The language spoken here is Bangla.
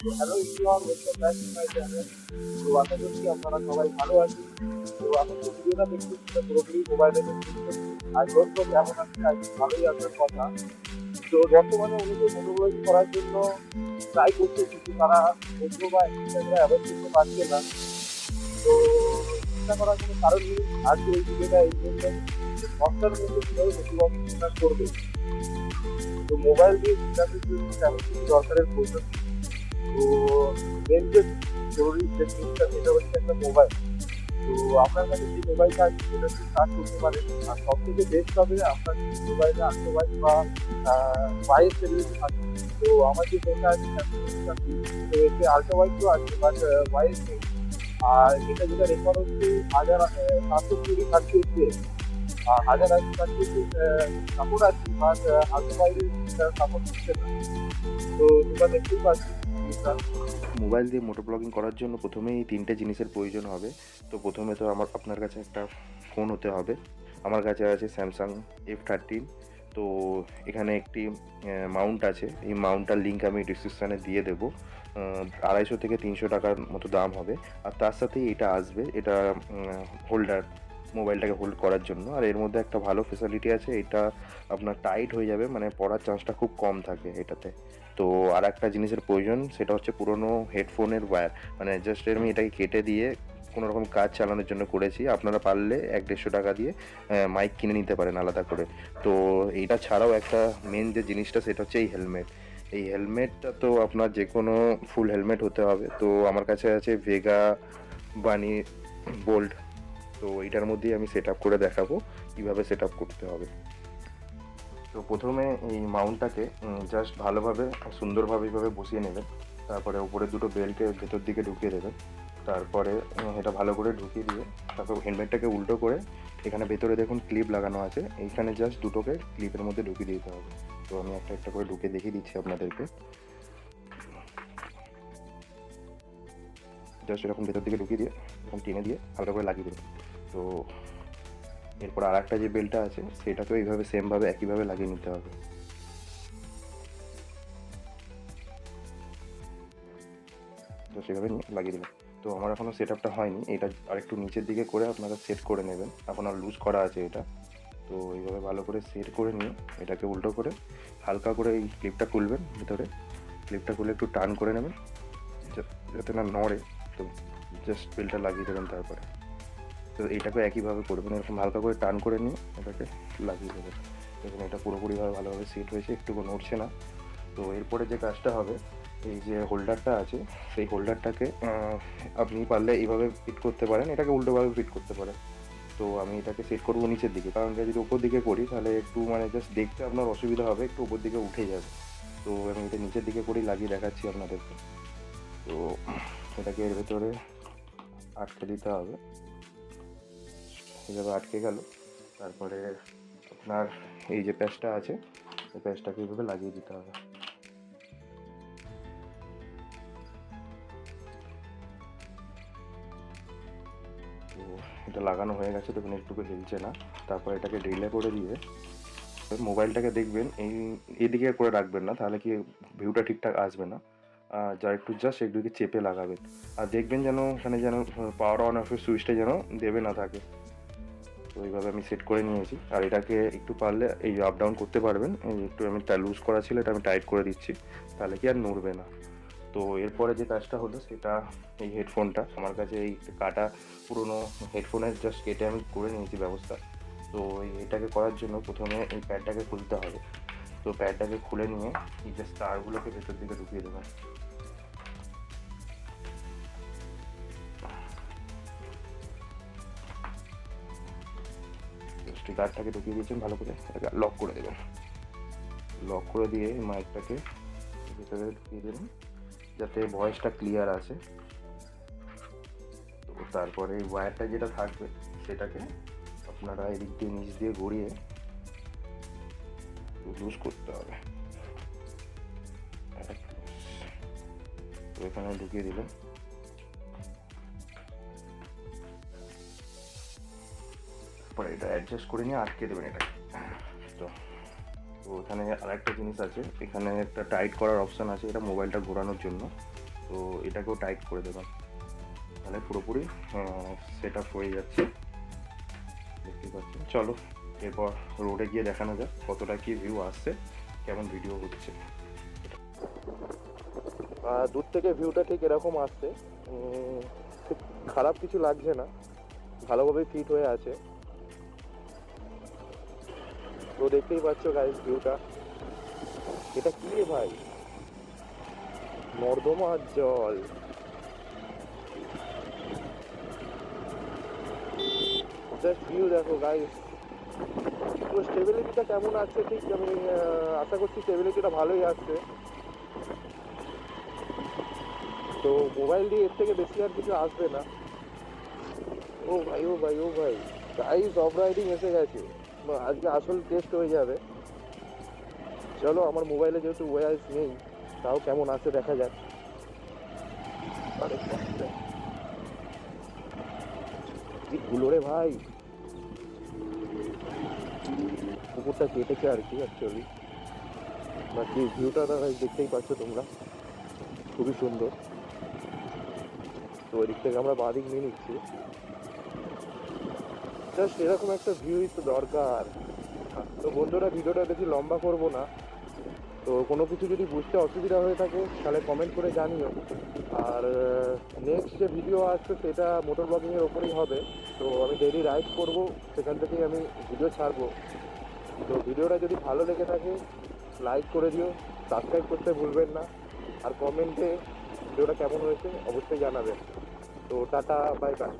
Hello channel. তো আশা করছি আপনারা সবাই ভালো আছেন। তো তো ভিডিওটা দেখছি পুরোপুরি মোবাইলে আর দোস্ত, কেমন আছে আজকে ভালোই আসার কথা। তো বর্তমানে অনেকে মনোরঞ্জন করার জন্য ট্রাই করছে, কিন্তু তারা বন্ধু বা ইনস্টাগ্রামে অ্যাভয়েড করতে পারছে না। তো চিন্তা করার কোনো কারণ নেই। আজকে এই ভিডিওটা এই জন্য সস্তার মধ্যে কীভাবে মোটিভেশন করবে। তো মোবাইল দিয়ে ইন্টারনেট জন্য দরকারের প্রয়োজন। নেই। তো মেন যে জরুরি যে জিনিসটা সেটা হচ্ছে একটা মোবাইল তো আপনার কাছে যে মোবাইলটা আছে সেটা দিয়ে কাজ করতে পারেন আর সব থেকে বেস্ট হবে আপনার মোবাইলে আল্ট্রাওয়াইজ বা ওয়াইস ফেসিলিটি থাকে তো আমার যে ফোনটা আছে Samsung তো এতে আল্ট্রাওয়াইজ তো আছে বাট ওয়াইস নেই আর এটা যেটা রেকর্ড হচ্ছে হাজার সাতশো কুড়ি থার্টি হচ্ছে আর হাজার আশি থার্টি সাপোর্ট আছে বাট আল্ট্রাওয়াইজ সাপোর্ট হচ্ছে না তো তোমরা দেখতেই পাচ্ছি জিনিসটা মোবাইল দিয়ে মোটর ব্লগিং করার জন্য প্রথমেই তিনটে জিনিসের প্রয়োজন হবে। তো প্রথমে তো আমার, আপনার কাছে একটা ফোন হতে হবে। আমার কাছে আছে স্যামসাং এফ থার্টিন তো এখানে একটি মাউন্ট আছে। এই মাউন্টটার লিঙ্ক আমি ডিসক্রিপশানে দিয়ে দেবো। আড়াইশো থেকে তিনশো টাকার মতো দাম হবে। আর তার সাথেই এটা আসবে, এটা হোল্ডার মোবাইলটাকে হোল্ড করার জন্য। আর এর মধ্যে একটা ভালো ফেসিলিটি আছে, এটা আপনার টাইট হয়ে যাবে মানে পড়ার চান্সটা খুব কম থাকে এটাতে। তো আর একটা জিনিসের প্রয়োজন, সেটা হচ্ছে পুরনো হেডফোনের ওয়্যার মানে জাস্ট আমি এটাকে কেটে দিয়ে কোনো রকম কাজ চালানোর জন্য করেছি। আপনারা পারলে এক দেড়শো টাকা দিয়ে মাইক কিনে নিতে পারেন আলাদা করে। তো এইটা ছাড়াও একটা মেন যে জিনিসটা, সেটা হচ্ছে এই হেলমেট এই হেলমেটটা তো আপনার যে কোনো ফুল হেলমেট হতে হবে। তো আমার কাছে আছে ভেগা বানি বোল্ট তো এইটার মধ্যেই আমি সেট করে দেখাবো, কীভাবে সেট করতে হবে। তো প্রথমে এই মাউন্টটাকে জাস্ট ভালোভাবে, সুন্দরভাবে এইভাবে বসিয়ে নেবেন। তারপরে উপরে দুটো বেল্টে ভেতর দিকে ঢুকিয়ে দেবেন। তারপরে এটা ভালো করে ঢুকিয়ে দিয়ে, তারপর হেলমেটটাকে উল্টো করে, এখানে ভেতরে দেখুন ক্লিপ লাগানো আছে। এইখানে জাস্ট দুটোকে ক্লিপের মধ্যে ঢুকিয়ে দিতে হবে। তো আমি একটা একটা করে ঢুকে দেখিয়ে দিচ্ছি আপনাদেরকে। জাস্ট এরকম ভেতর দিকে ঢুকিয়ে দিয়ে, এরকম টেনে দিয়ে হালকা করে লাগিয়ে দেবেন। তো এরপর আর একটা যে বেলটা আছে, সেটাকেও এইভাবে সেমভাবে একইভাবে লাগিয়ে নিতে হবে। তো সেভাবে লাগিয়ে দিলাম। তো আমার এখনও সেট আপটা হয়নি, এটা আরেকটু নিচের দিকে করে আপনারা সেট করে নেবেন। এখন আর লুজ করা আছে এটা। তো এইভাবে ভালো করে সেট করে নিয়ে এটাকে উল্টো করে হালকা করে এই ক্লিপটা খুলবেন ভিতরে। ক্লিপটা খুলে একটু টান করে নেবেন। যাতে না নড়ে, তো জাস্ট বেলটা লাগিয়ে দেবেন তারপরে। তো এইটাকে একইভাবে করবেন এরকম হালকা করে টান করে নিয়ে এটাকে লাগিয়ে দেবেন দেখুন, এটা পুরোপুরিভাবে ভালোভাবে সেট হয়েছে, একটুকু নড়ছে না। তো এরপরে যে কাজটা হবে, এই যে হোল্ডারটা আছে, সেই হোল্ডারটাকে আপনি পারলে এইভাবে ফিট করতে পারেন। এটাকে উল্টোভাবে ফিট করতে পারেন। তো আমি এটাকে সেট করব নিচের দিকে। কারণ যদি উপর দিকে করি, তাহলে একটু মানে জাস্ট দেখতে আপনার অসুবিধা হবে, একটু উপর দিকে উঠে যাবে। তো আমি এটা নিচের দিকে করেই লাগিয়ে দেখাচ্ছি আপনাদেরকে। তো এটাকে এর ভেতরে আটকে দিতে হবে। এভাবে আটকে গেল। তারপরে আপনার এই যে প্যাচটা আছে এই প্যাচটাকে এইভাবে লাগিয়ে দিতে হবে। তো এটা লাগানো হয়ে গেছে, দেখুন একটুকু হিলছে না। তারপর এটাকে ড্রিলে করে দিয়ে মোবাইলটাকে দেখবেন, এই, এদিকে করে রাখবেন না, তাহলে কি ভিউটা ঠিকঠাক আসবে না। যা একটু জাস্ট একটুকে চেপে লাগাবেন। আর দেখবেন যেন এখানে যেন পাওয়ার অন অফের সুইচটা যেন দেবে না থাকে। এইভাবে আমি সেট করে নিয়েছি। আর এটাকে একটু পারলে এই আপ ডাউন করতে পারবেন। একটু আমি লুজ করা ছিল, এটা আমি টাইট করে দিচ্ছি। তাহলে কি আর নড়বে না। তো এরপরে যে কাজটা হলো, সেটা এই হেডফোনটা আমার কাছে এই কাটা পুরোনো হেডফোনের জাস্ট কেটে আমি করে নিয়েছি ব্যবস্থা। তো এটাকে করার জন্য প্রথমে এই প্যাডটাকে খুলতে হবে। তো প্যাডটাকে খুলে নিয়ে এই যে স্টারগুলোকে ভেতর দিকে ঢুকিয়ে দেবেন স্টিকারটাকে ঢুকিয়ে দিয়েছেন, ভালো করে লক করে দেবেন। লক করে দিয়ে মাইকটাকে ভিতরে ঢুকিয়ে দেবেন, যাতে ভয়েসটা ক্লিয়ার আসে তো তারপরে এই ওয়্যারটা যেটা থাকবে, সেটাকে আপনারা এদিক দিয়ে নিচ দিয়ে ঘুরিয়ে লুজ করতে হবে। তো এখানে ঢুকিয়ে দিলেন। অ্যাডজাস্ট করে নিয়ে আটকে দেবেন এটাকে। তো তো এখানে আরেকটা জিনিস আছে, এখানে একটা টাইট করার অপশান আছে, এটা মোবাইলটা ঘোরানোর জন্য। তো এটাকেও টাইট করে দেবেন। তাহলে পুরোপুরি সেট আপ হয়ে যাচ্ছে। দেখতে পাচ্ছেন? চলো, এরপর রোডে গিয়ে দেখানো যাক কতটা কি ভিউ আসছে, কেমন ভিডিও হচ্ছে। দূর থেকে ভিউটা ঠিক এরকম আসছে। খারাপ কিছু লাগছে না। ভালোভাবে ফিট হয়ে আছে। তো দেখতেই পাচ্ছ গাইস ভিউটা এটা কি রে ভাই? নর্দমার জল। জাস্ট ভিউ দেখো গাইস তো স্টেবিলিটিটা কেমন আছে? ঠিক, আমি আশা করছি স্টেবিলিটিটা ভালোই আসছে তো মোবাইল দিয়ে এর থেকে বেশি আর কিছু আসবে না। ও ভাই ও ভাই ও ভাই। গাইস অফ রাইডিং এসে গেছে। আজকে আসল টেস্ট হয়ে যাবে। চলো, আমার মোবাইলে যেহেতু ওয়াইস নেই, তাও কেমন আছে দেখা যাক। ধুলো রে ভাই? পুকুরটা কেটেছে আর কি অ্যাকচুয়ালি বাকি ভিউটা দেখতেই পাচ্ছ তোমরা। খুবই সুন্দর। তো ওই দিক থেকে আমরা বাঁ দিক নিয়ে নিচ্ছি। জাস্ট এরকম একটা ভিউই তো দরকার। তো বন্ধুরা, ভিডিওটা বেশি লম্বা করব না। তো কোনো কিছু যদি বুঝতে অসুবিধা হয়ে থাকে, তাহলে কমেন্ট করে জানিও। আর নেক্সট যে ভিডিও আসছে, সেটা মোটর ব্লগিংয়ের ওপরেই হবে। তো আমি ডেলি রাইড করব, সেখান থেকেই আমি ভিডিও ছাড়বো। তো ভিডিওটা যদি ভালো লেগে থাকে লাইক করে দিও। সাবস্ক্রাইব করতে ভুলবেন না। আর কমেন্টে ভিডিওটা কেমন হয়েছে, অবশ্যই জানাবেন। তো টাটা বাই বাই